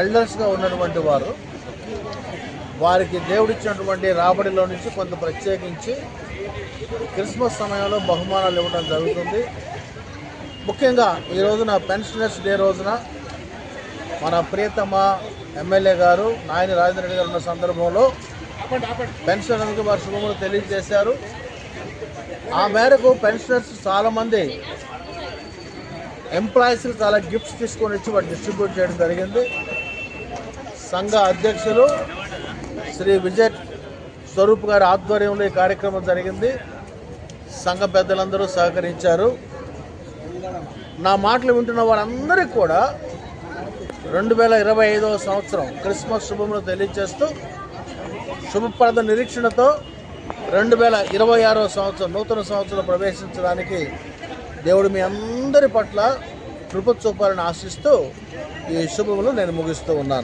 ఎల్డర్స్గా ఉన్నటువంటి వారు వారికి దేవుడిచ్చినటువంటి రాబడిలో నుంచి కొంత ప్రత్యేకించి క్రిస్మస్ సమయంలో బహుమానాలు ఇవ్వడం జరుగుతుంది. ముఖ్యంగా ఈ రోజున పెన్షనర్స్ డే రోజున మన ప్రియతమ ఎమ్మెల్యే గారు నాయని రాజేంద్ర రెడ్డి గారు ఉన్న సందర్భంలో పెన్షనర్లకు వారి శుభములు తెలియజేశారు. ఆ మేరకు పెన్షనర్స్ చాలామంది ఎంప్లాయీస్కి చాలా గిఫ్ట్స్ తీసుకొని వచ్చి వాటి డిస్ట్రిబ్యూట్ చేయడం జరిగింది. సంఘ అధ్యక్షులు శ్రీ విజయ్ స్వరూప్ గారి ఆధ్వర్యంలో ఈ కార్యక్రమం జరిగింది. సంఘ పెద్దలందరూ సహకరించారు. నా మాటలు వింటున్న వారందరికీ కూడా రెండు వేల ఇరవై ఐదవ సంవత్సరం క్రిస్మస్ శుభములు తెలియజేస్తూ శుభప్రద నిరీక్షణతో రెండు వేల ఇరవై ఆరవ సంవత్సరం నూతన సంవత్సరం ప్రవేశించడానికి దేవుడు మీ అందరి పట్ల కృప చూపాలని ఆశిస్తూ ఈ శుభములు నేను ముగిస్తూ ఉన్నాను.